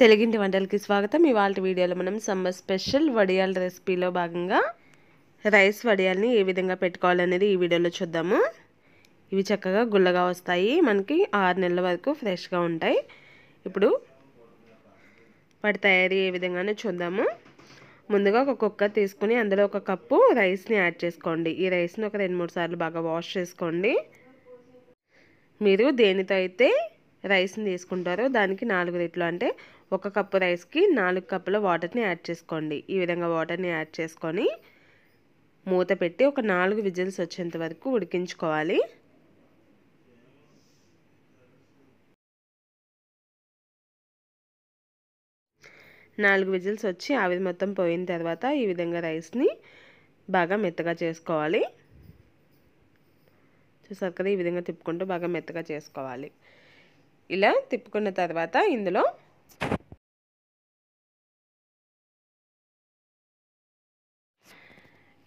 తెలుగింటి వంటలకి స్వాగతం. ఇవాళ వీడియోలో మనం సమ్మర్ స్పెషల్ వడియాల రెసిపీలో భాగంగా రైస్ వడియాల్ని ఏ విధంగా పెట్టుకోవాలనేది ఈ వీడియోలో చూద్దాము. ఇవి చక్కగా గుల్లగా వస్తాయి. మనకి ఆరు నెలల వరకు ఫ్రెష్గా ఉంటాయి. ఇప్పుడు వాటి తయారీ ఏ విధంగానే చూద్దాము. ముందుగా ఒక కుక్కర్ తీసుకుని అందులో ఒక కప్పు రైస్ని యాడ్ చేసుకోండి. ఈ రైస్ని ఒక రెండు మూడు సార్లు బాగా వాష్ చేసుకోండి. మీరు దేనితో అయితే రైస్ని తీసుకుంటారో దానికి నాలుగు రెట్లు అంటే ఒక కప్పు రైస్కి నాలుగు కప్పుల వాటర్ని యాడ్ చేసుకోండి. ఈ విధంగా వాటర్ని యాడ్ చేసుకొని మూత పెట్టి ఒక నాలుగు విజిల్స్ వచ్చేంత వరకు ఉడికించుకోవాలి. నాలుగు విజిల్స్ వచ్చి ఆవిరి మొత్తం పోయిన తర్వాత ఈ విధంగా రైస్ని బాగా మెత్తగా చేసుకోవాలి. చూసారు కదా ఈ విధంగా తిప్పుకుంటూ బాగా మెత్తగా చేసుకోవాలి. ఇలా తిప్పుకున్న తర్వాత ఇందులో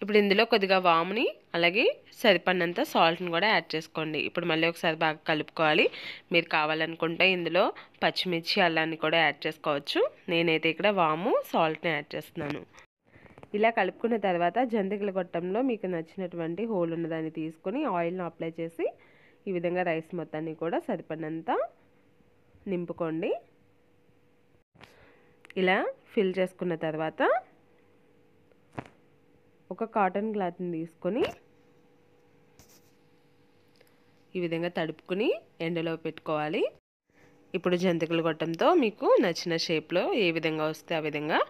ఇప్పుడు ఇందులో కొద్దిగా వాముని అలాగే సరిపడినంత సాల్ట్ని కూడా యాడ్ చేసుకోండి. ఇప్పుడు మళ్ళీ ఒకసారి బాగా కలుపుకోవాలి. మీరు కావాలనుకుంటే ఇందులో పచ్చిమిర్చి అల్లాన్ని కూడా యాడ్ చేసుకోవచ్చు. నేనైతే ఇక్కడ వాము సాల్ట్ని యాడ్ చేస్తున్నాను. ఇలా కలుపుకున్న తర్వాత జంతికల గొట్టంలో మీకు నచ్చినటువంటి హోల్ ఉన్నదాన్ని తీసుకొని ఆయిల్ని అప్లై చేసి ఈ విధంగా రైస్ మొత్తాన్ని కూడా సరిపడినంత నింపుకోండి. ఇలా ఫిల్ చేసుకున్న తర్వాత ఒక కాటన్ క్లాత్ని తీసుకొని ఈ విధంగా తడుపుకుని ఎండలో పెట్టుకోవాలి. ఇప్పుడు జంతికలు గొట్టంతో మీకు నచ్చిన షేప్లో ఏ విధంగా వస్తే ఆ విధంగా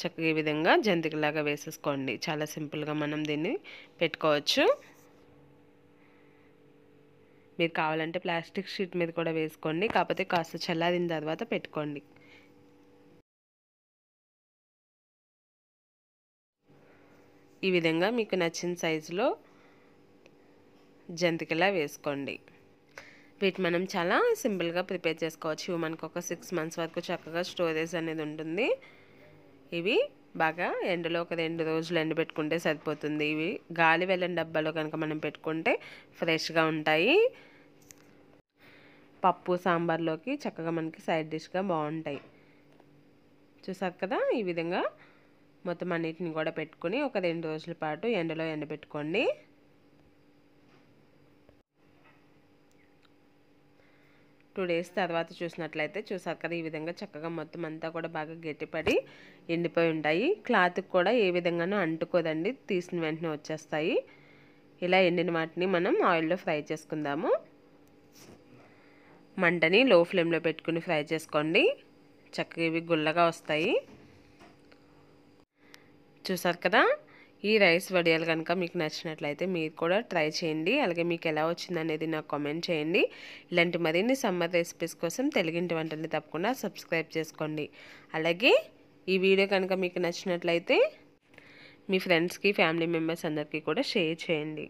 చక్కగా ఈ విధంగా జంతికలాగా వేసేసుకోండి. చాలా సింపుల్గా మనం దీన్ని పెట్టుకోవచ్చు. మీరు కావాలంటే ప్లాస్టిక్ షీట్ మీద కూడా వేసుకోండి. కాకపోతే కాస్త చల్లారిన తర్వాత పెట్టుకోండి. ఈ విధంగా మీకు నచ్చిన సైజులో జంతికలా వేసుకోండి. వీటి మనం చాలా సింపుల్గా ప్రిపేర్ చేసుకోవచ్చు. మనకు ఒక సిక్స్ మంత్స్ వరకు చక్కగా స్టోరేజ్ అనేది ఉంటుంది. ఇవి బాగా ఎండలో ఒక రెండు రోజులు ఎండబెట్టుకుంటే సరిపోతుంది. ఇవి గాలి వెళ్ళని డబ్బాలో కనుక మనం పెట్టుకుంటే ఫ్రెష్గా ఉంటాయి. పప్పు సాంబార్లోకి చక్కగా మనకి సైడ్ డిష్గా బాగుంటాయి. చూసారు కదా? ఈ విధంగా మొత్తం అన్నిటిని కూడా పెట్టుకుని ఒక రెండు రోజుల పాటు ఎండలో ఎండబెట్టుకోండి. టూ డేస్ తర్వాత చూసినట్లయితే చూసారు కదా ఈ విధంగా చక్కగా మొత్తం అంతా కూడా బాగా గట్టిపడి ఎండిపోయి ఉంటాయి. క్లాత్కి కూడా ఏ విధంగానూ అంటుకోదండి తీసిన వెంటనే వచ్చేస్తాయి. ఇలా ఎండిన వాటిని మనం ఆయిల్లో ఫ్రై చేసుకుందాము. మంటని లో ఫ్లేమ్లో పెట్టుకుని ఫ్రై చేసుకోండి. చక్కగా ఇవి గుల్లగా వస్తాయి. చూసారు కదా? ఈ రైస్ వడియాలు కనుక మీకు నచ్చినట్లయితే మీరు కూడా ట్రై చేయండి. అలాగే మీకు ఎలా వచ్చింది అనేది నాకు కామెంట్ చేయండి. ఇలాంటి మరిన్ని సమ్మర్ రెసిపీస్ కోసం తెలుగింటి వంటల్ని తప్పకుండా సబ్స్క్రైబ్ చేసుకోండి. అలాగే ఈ వీడియో కనుక మీకు నచ్చినట్లయితే మీ ఫ్రెండ్స్కి ఫ్యామిలీ మెంబర్స్ అందరికీ కూడా షేర్ చేయండి.